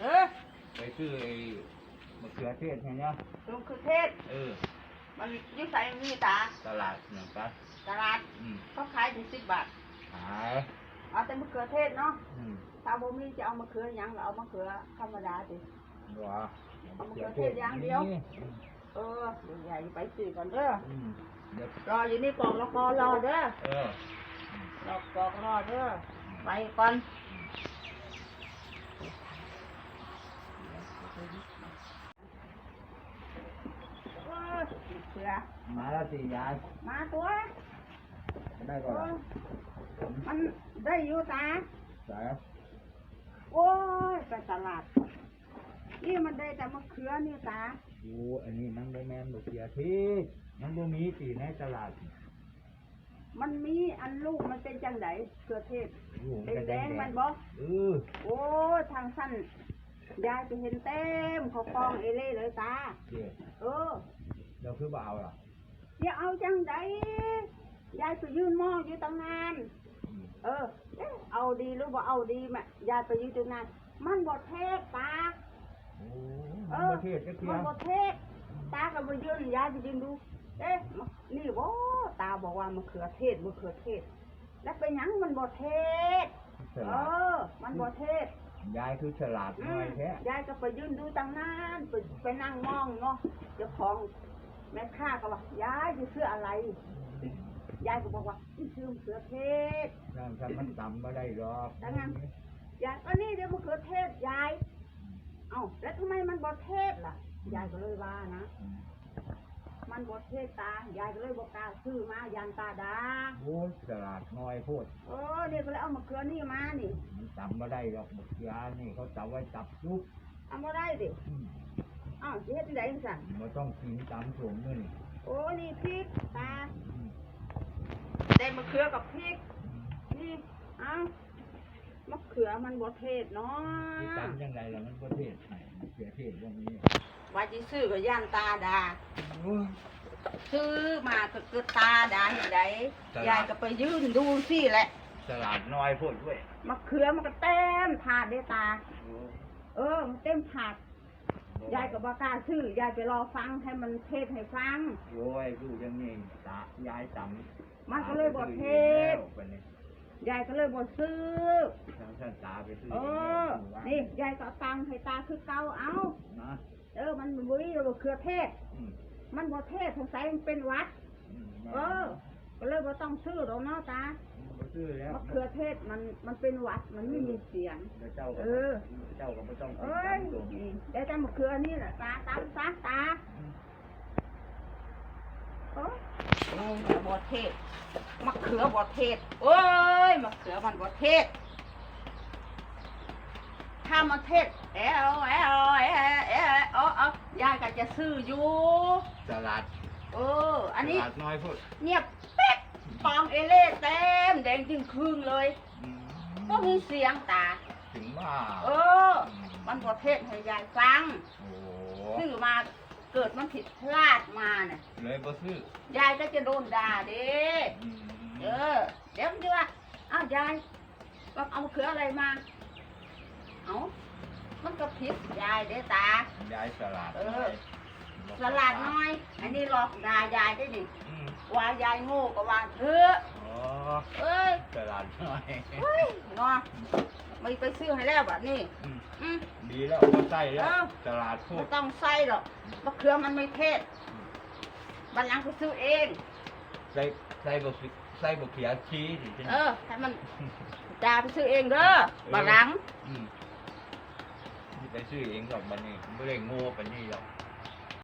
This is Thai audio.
เออไปซื้อไอ้มะเขือเทศเนี่ยลุงคือเทศ เออ มันอยุ่ใส่มีตา ตลาดหนึ่งกันตลาดอืมเขาขายถึงสิบบาท ขายเอาแต่มะเขือเทศเนาะอืมถ้าบ่มีจะเอามะเขือหยังเราเอามะเขือธรรมดาสิ บัวเอามะเขือเทศอย่างเดียว เออเดี๋ยวใหญ่ไปซื้อก่อนเด้อ อืมเดี๋ยวรออยู่นี่กล่องแล้วก็รอเด้อเออรอกล่องรอเด้อ ไปก่อนโอ้ เสือมาแล้วสิยายมาตัวได้ก่อนละมันได้อยู่ตาสายโอ้ยไปตลาด นี่มันได้แต่มะเขือนี่ตาดูอันนี้มันได้แมนมะเขือเทศมันบ่มีสีในตลาด มันมีอันลูกมันเป็นจังไดเขือเทศโอ้โหเป็นก็แดงมันบ่เออโอ้ยทางสั้น ยายจะเห็นเต็มเขากองเอเล่เลยตา เดี๋ยวเออเราคือบ่เอาล่ะอย่าเอาจังไดยายไปยืนหม้ออยู่ตั้งนาน อืมเออเอ๊ะเอาดีหรือบ่เอาดีแม่ยายไปยืนตั้งนานมันบ่เทศตา โอ้เอมันอประเทศจะเคียมันงบ่เทศตาก็ไปยืนยายไปยืนดู เอ๊ะมะนี่บ่ตาบอกว่ามะเขือเทศมะเขือเทศ แล้วเป็นหยังมันบ่เทศฉเอลาดอมันบ่เทศ ยายคือฉลาดอืน้อยมแท้ยายก็ไปยืนดูตั้งนานไปไปนั่งมองเนาะเจ้าของแม่ค้าก็ว่ายายจะซื้ออะไร ยายก็บอกว่านี่ซื้อมะเขือเทศนั่นถ้ามันต่ำมาได้หรอกดังนั้นยายก็นี่เดี๋ยวมะเขือเทศยาย เอ้าแล้วทำไมมันบ่เทศล่ะ ยายก็เลยว่านะอื มมันบ่เทศตายายก็เลยบอกกล้าซื้อมายันตาดาโอ้ยฉลาดน้อยโพดเออเนี่ยก็เลยเอามะเขือนี่มานี่มันต่ำมาได้หรอกมะเขือนี่เขาจับไว้จับซุปเอามาได้ดิอืมอ้าวสิเฮ็ดจังไดจังซั่นมันต้องกินตามถุงนี่โอ้นี่พริกตาอืมได้มะเขือกับพริกนี่เอามะเขือมันบ่เทศเนาะที่จำยังไงล่ะมันประเทศไหนมะเขือเทศตรงนี้ ว่าจิซื้อกับย่านตาดาโอ้ยซื้อมาก็คือตาดาเห็นไดตลาดยายก็ไปยืนดูสิแหละฉลาดน้อยโพดด้วยมะเขือมันก็เต็มถาดเด้ตาโอ้ยเออมันเต็มถาดยายก็บ่กล้าซื้อยายไปรอฟังให้มันเทศให้ฟังโอ้ยดูอยังนี้ตายายจำมันก็เลยบ่เทศแล้วบัดนี้ยายก็เลยบ่ซื้อทางท่านตาไปซื้อเออนี่ยายก็เอาตังค์ให้ตาคือเก่าเอานะ เออ มันบุ้ยมะเขือเทศอืมมันบ่เทศสงสัยมันเป็นหวัดอืมเออ ก็เลยบ่ต้องซื้อหรอกเนาะตาบ่ซื้อแล้วมะเขือเทศมันมันเป็นหวัดมันไม่มีเสียงเดี๋ยวเจ้าก็เออ เจ้าก็ไม่ต้องกินเอ้ยตามตัวนี่ได้แต่มะเขือนี่แหละตาตามซะตาโอ้ยโอ้ยบ่เทศมะเขือบ่เทศโอ้ยมะเขือมันบ่เทศ ถ้ามาเทศเอลเอลเอลเอลเออเอายายก็จะซื้ออยู่ฉลาดเออ อันนี้ฉลาดน้อยพูดเงียบเป๊ะฟองเอเล่เต็มแดงจึงครึ่งเลยอืมก็มีเสียงตา ถึงว่าเออ มันประเทศให้ยายฟังโอ้ซื้อมาเกิดมันผิดพลาดมาเนี่ยเลยบ่ซื้อยายก็จะโดนด่าเด้อืมเออเดี๋ยวมันจะว่าอ้าวยายว่าเอามะเขืออะไรมา เอามันก็ผิดยายเด้ตา ยายฉลาดเออน้อยสลัดน้อย อันนี้หลอกด่ายายได้ดิอืมว่ายายโง่ก็ว่าเถอะอ๋อเอ้ยฉลาดน้อย เฮ้ยเนาะไม่ไปซื้อให้แล้วแบบนี้อืม อืม ดีแล้วบ่ใส่แล้วเออฉลาดพูไม่ดต้องใส่หรอกมะเขือมันไม่เทศบันหลังไปซื้อเอง ใส่ใส่บ่สิใส่บ่เขียชี้สิจังเออให้มันจ่าไปซื้อเองเด้อบันหลังอืมนี่ ไปซื้อเองดอกบัดนี้บ่ได้โง่ปนนี้หรอก